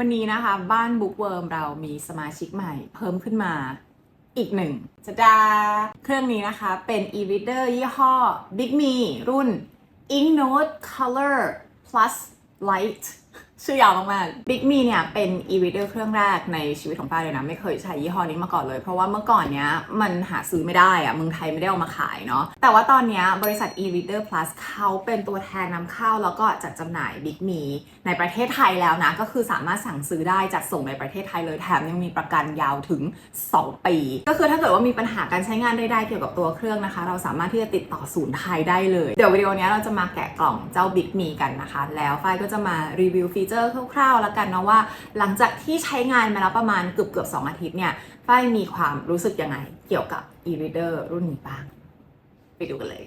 วันนี้นะคะ บ้านบุ๊กเวิร์มเรามีสมาชิกใหม่ เพิ่มขึ้นมาอีกหนึ่งจะดาเครื่องนี้นะคะเป็น e-reader ยี่ห้อ Big Me รุ่น Ink Note Color Plus Light ชื่อยาวมากๆ Big Me เนี่ยเป็น e-reader เครื่องแรกในชีวิตของป้าเลยนะ ไม่เคยใช้ยี่ห้อนี้มาก่อนเลย เพราะว่าเมื่อก่อนเนี้ยมันหาซื้อไม่ได้อะเมืองไทยไม่ได้เอามาขายเนาะแต่ว่าตอนเนี้ยบริษัท e-reader plus เขาเป็นตัวแทนนำเข้าแล้วก็จัดจำหน่าย Big Me ในประเทศไทยแล้วนะ ก็คือสามารถสั่งซื้อได้จัดส่งในประเทศไทยเลยแถมยังมีประกันยาวถึง 2 ปี ก็คือถ้าเกิดว่ามีปัญหาการใช้งานใดๆเกี่ยวกับตัวเครื่องนะคะ เราสามารถที่จะติดต่อศูนย์ไทยได้เลยเดี๋ยววิดีโอนี้เราจะมาแกะกล่องเจ้า Big Me กันนะคะ แล้วฝ้ายก็จะมารีวิวฟีเจอร์คร่าวๆแล้วกันเนาะว่า หลังจากที่ใช้งานมาแล้วประมาณเกือบเกือบสอาทิตย์เนี่ยฝ้ายมีความรู้สึกยังไงเกี่ยวกับ e-reader รุ่นนี้บ้าง ไปดูกันเลย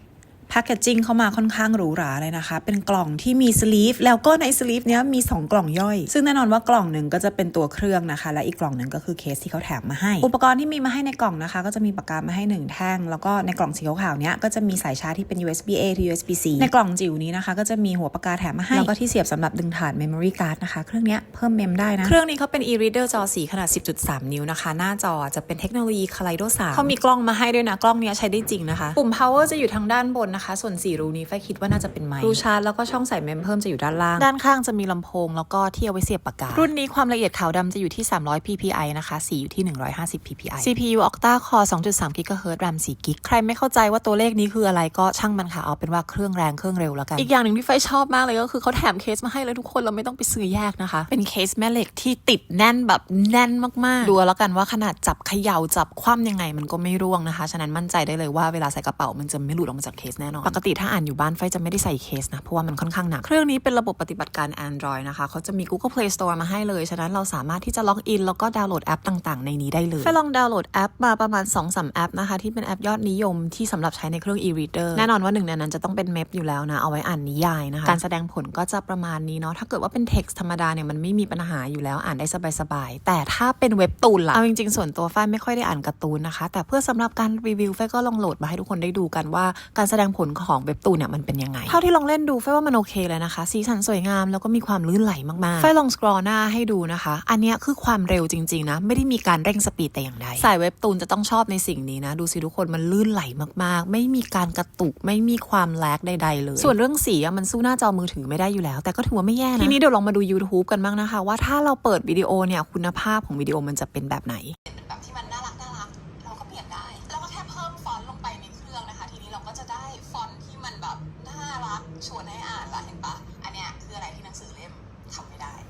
แพคเกจจิ้งเข้ามาค่อนข้างหรูหราเลยนะคะ เป็นกล่องที่มีสลีฟแล้วก็ในสลีฟเนี้ยมี 2 กล่องย่อย ซึ่งแน่นอนว่ากล่องหนึ่งก็จะเป็นตัวเครื่องนะคะ และอีกกล่องหนึ่งก็คือเคสที่เขาแถมมาให้ อุปกรณ์ที่มีมาให้ในกล่องนะคะ ก็จะมีปากกามาให้ 1 แท่ง แล้วก็ในกล่องสีขาวๆเนี้ยก็จะมีสายชาร์จที่เป็น USB A ถึง USB C ในกล่องจิ๋วนี้นะคะ ก็จะมีหัวปากกาแถมมาให้แล้วก็ที่เสียบสำหรับดึงถ่าน memory card นะคะเครื่องเนี้ยเพิ่มเมมได้นะเครื่องนี้เขาเป็น e-reader จอสีขนาด 10.3 นิ้วนะคะ หน้าจอจะเป็นเทคโนโลยี Kaleido 3เขามีกล้องมาให้ด้วยนะกล้องเนี้ยใช้ได้จริงนะคะ ปุ่ม power จะอยู่ทางด้านบนนะคะ ส่วนสีรูนี้ไฟคิดว่าน่าจะเป็นไมค์รูชาร์จแล้วก็ช่องใส่เมมเพิ่มจะอยู่ด้านล่าง ด้านข้างจะมีลำโพงแล้วก็ที่เอาไว้เสียบปากกา รุ่นนี้ความละเอียดขาวดำจะอยู่ที่ 300 ppi นะคะ สีอยู่ที่ 150 ppi CPU Octa Core 2.3 GHz RAM 4 g b ใครไม่เข้าใจว่าตัวเลขนี้คืออะไรก็ช่างมันค่ะเอาเป็นว่าเครื่องแรงเครื่องเร็วแล้วกัน อีกอย่างหนึ่งที่ไฟชอบมากเลยก็คือเขาแถมเคสมาให้เลยทุกคนเราไม่ต้องไปซื้อแยกนะคะ เป็นเคสแม่เหล็กที่ติดแน่นแบบแน่นมากๆ ดูแล้วกันว่าขนาดจับเขย่าจับคว่ำยังไงมันก็ไม่ร่วงนะคะ ฉะนั้นมั่นใจได้เลยว่าเวลาใส่กระเป๋ามันจะไม่หลุดออกมาจากเคสแน่นอน ปกติถ้าอ่านอยู่บ้านไฟจะไม่ได้ใส่เคสนะ เพราะว่ามันค่อนข้างหนัก เครื่องนี้เป็นระบบปฏิบัติการ Android นะคะ เขาจะมี Google Play Store มาให้เลย ฉะนั้นเราสามารถที่จะล็อกอินแล้วก็ดาวน์โหลดแอปต่างๆ ในนี้ได้เลยไฟลองดาวน์โหลดแอปมาประมาณ2-3แอปนะคะที่เป็นแอปยอดนิยมที่สำหรับใช้ในเครื่อง e-reader แน่นอนว่าหนึ่งในนั้นจะต้องเป็นเมพอยู่แล้วนะเอาไว้อ่านนิยายนะคะการแสดงผลก็จะประมาณนี้เนาะถ้าเกิดว่าเป็น text ธรรมดาเนี่ยมันไม่มีปัญหาอยู่แล้วอ่านได้สบายๆแต่ถ้าเป็นเว็บตูนล่ะเอาจริงๆส่วนตัวฝ้ายไม่ค่อยได้อ่านการ์ตูนนะคะ แต่เพื่อสำหรับการรีวิวฝ้ายก็ลองโหลดมาให้ทุกคนได้ดูกันว่าการแสดงผลของเว็บตูนเนี่ยมันเป็นยังไง เท่าที่ลองเล่นดูฝ้ายว่ามันโอเคเลยนะคะ สีสันสวยงามแล้วก็มีความลื่นไหลมากๆฝ้ายลองสครอหน้าให้ดูนะคะ อันเนี้ยคือความเร็วจริงๆนะ ไม่ได้มีการเร่งสปีดแต่อย่างใดสายเว็บตูนจะต้องชอบในสิ่งนี้นะ ดูสิทุกคนมันลื่นไหลมากๆ ไม่มีการกระตุกไม่มีความแลกใด ๆ เลย ส่วนเรื่องสีอะมันสู้หน้าจอมือถือไม่ได้อยู่แล้ว แต่ก็ถือว่าไม่แย่นะทีนี้เดี๋ยวลองมาดู YouTube กันบ้างนะคะ ว่าถ้าเราเปิดวิดีโอเนี่ยคุณภาพของวิดีโอมันจะเป็นแบบไหนแบบที่มัน ชวนให้อ่าน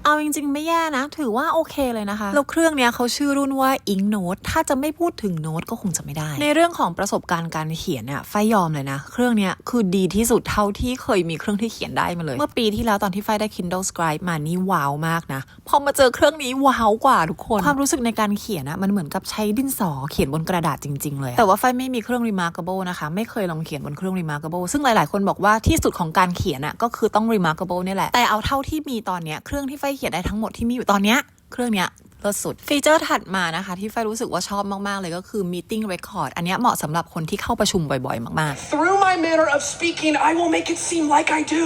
เอาจริงๆ ไม่แย่นะ ถือว่าโอเคเลยนะคะ แล้วเครื่องเนี้ยเขาชื่อรุ่นว่า Ink Note ถ้าจะไม่พูดถึงโน้ตก็คงจะไม่ได้ ในเรื่องของประสบการณ์การเขียนเนี่ยไฟยอมเลยนะ เครื่องเนี้ยคือดีที่สุดเท่าที่เคยมีเครื่องที่เขียนได้มาเลย เมื่อปีที่แล้วตอนที่ไฟได้ Kindle Scribe มานี่ว้าวมากนะ พอมาเจอเครื่องนี้ว้าวกว่าทุกคน ความรู้สึกในการเขียนนะมันเหมือนกับใช้ดินสอเขียนบนกระดาษจริง ๆ เลย แต่ว่าไฟไม่มีเครื่อง Remarkable นะคะ ไม่เคยลองเขียนบนเครื่อง Remarkable ซึ่งหลายๆ คนบอกว่าที่สุดของการเขียนอะก็คือต้อง Remarkable เนี่ยแหละแต่เอาเท่าที่มีตอนเนี้ยเครื่องที่ไฟเขียนได้ทั้งหมดที่มีอยู่ตอนเนี้ยเครื่องเนี้ยเลิศสุด ฟีเจอร์ถัดมานะคะ ที่ไฟรู้สึกว่าชอบมาก ๆ เลยก็คือ meeting record อันนี้เหมาะสำหรับคนที่เข้าประชุมบ่อย ๆ มาก ๆ Through my manner of speaking, I will make it seem like I do.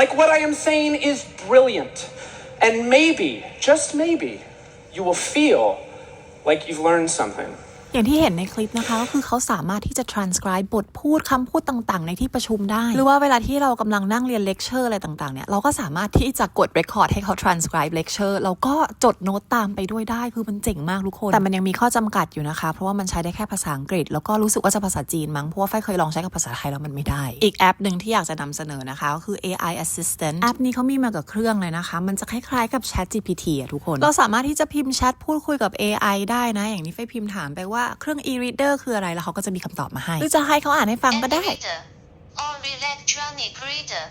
Like what I am saying is brilliant. And maybe, just maybe, you will feel like you've learned something. อย่างที่เห็นในคลิปนะคะ ก็คือเขาสามารถที่จะ transcribe บทพูดคำพูดต่าง ๆ ในที่ประชุมได้ หรือว่าเวลาที่เรากำลังนั่งเรียนเลคเชอร์อะไรต่าง ๆ เนี่ย เราก็สามารถที่จะกด record ให้เขา transcribe lecture แล้วก็จดโน้ตตามไปด้วยได้ คือมันเจ๋งมากทุกคน แต่มันยังมีข้อจำกัดอยู่นะคะ เพราะว่ามันใช้ได้แค่ภาษาอังกฤษ แล้วก็รู้สึกว่าจะภาษาจีนมั้ง เพราะว่าไฟเคยลองใช้กับภาษาไทยแล้วมันไม่ได้ อีกแอปหนึ่งที่อยากจะนำเสนอนะคะก็คือ AI assistant แอปนี้เขามีมากับเครื่องเลยนะคะ มันจะคล้ายๆกับ Chat GPT อะทุกคน เราสามารถที่จะพิมพ์แชทพูดคุยกับ AI ได้นะ อย่างนี้ไฟพิมพ์ถามไปว่าเครื่อง e-reader คืออะไรแล้วเขาก็จะมีคำตอบมาให้ หรือจะให้เขาอ่านให้ฟังก็ได้ reader or electronic reader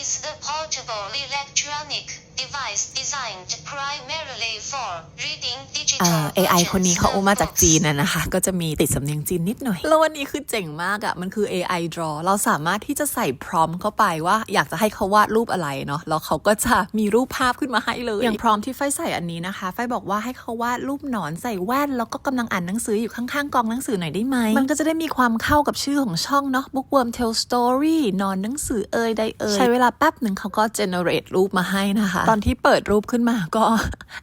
is the portable electronic device designed primarily for reading เอ่ digital อ AI คนนี้เขามาจากจีนนนะนะคะ ก็จะมีติดสำเนียงจีนนิดหน่อย แล้ววันนี้คือเจ๋งมากอะ่ะ มันคือ AI draw เราสามารถที่จะใส่พร้อมเข้าไปว่าอยากจะให้เขาวาดรูปอะไรเนาะ แล้วเขาก็จะมีรูปภาพขึ้นมาให้เลย อย่างพร้อมที่ไฟใส่อันนี้นะคะ ไฟบอกว่าให้เขาวาดรูปหนอนใส่แว่น แล้วก็กำลังอ่านหนังสืออยู่ข้างๆกองหนังสือหน่อยได้ไหม มันก็จะได้มีความเข้ากับชื่อของช่องเนาะ Bookworm Tell Story นอนหนังสือเอ่ยใดเอ่ยใช้เวลาแป๊บหนึ่งเขาก็ generate รูปมาให้นะคะตอนที่เปิดรูปขึ้นมาก็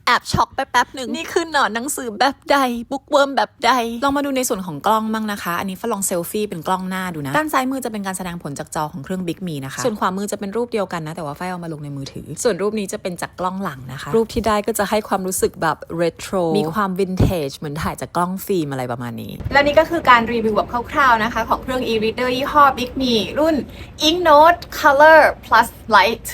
แอบช็อกไปแป๊บหนึ่งนี่คือหนอนหนังสือแบบใดบุ๊กเวิร์มแบบใด ลองมาดูในส่วนของกล้องมั่งนะคะ อันนี้ฝนลองเซลฟี่เป็นกล้องหน้าดูนะ ด้านซ้ายมือจะเป็นการแสดงผลจากจอของเครื่องบิ๊กมีนะคะ ส่วนขวามือจะเป็นรูปเดียวกันนะ แต่ว่าไฟเอามาลงในมือถือ ส่วนรูปนี้จะเป็นจากกล้องหลังนะคะ รูปที่ได้ก็จะให้ความรู้สึกแบบเรโทรมีความวินเทจเหมือนถ่ายจากกล้องฟิล์มอะไรประมาณนี้ และนี่ก็คือการรีวิวแบบคร่าวๆนะคะ ของเครื่อง e-reader ยี่ห้อ Big Me รุ่น Ink Note Color Plus Light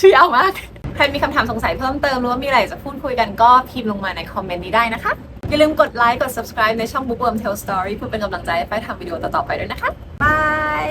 ชื่อยาวมาก ใครมีคำถามสงสัยเพิ่มเติมหรือว่ามีอะไรจะพูดคุยกันก็พิมพ์ลงมาในคอมเมนต์นี้ได้นะคะ อย่าลืมกดไลค์กด subscribe ในช่อง Bookworm Tell Story เพื่อเป็นกำลังใจให้ไปทำวิดีโอต่อๆไปด้วยนะคะบาย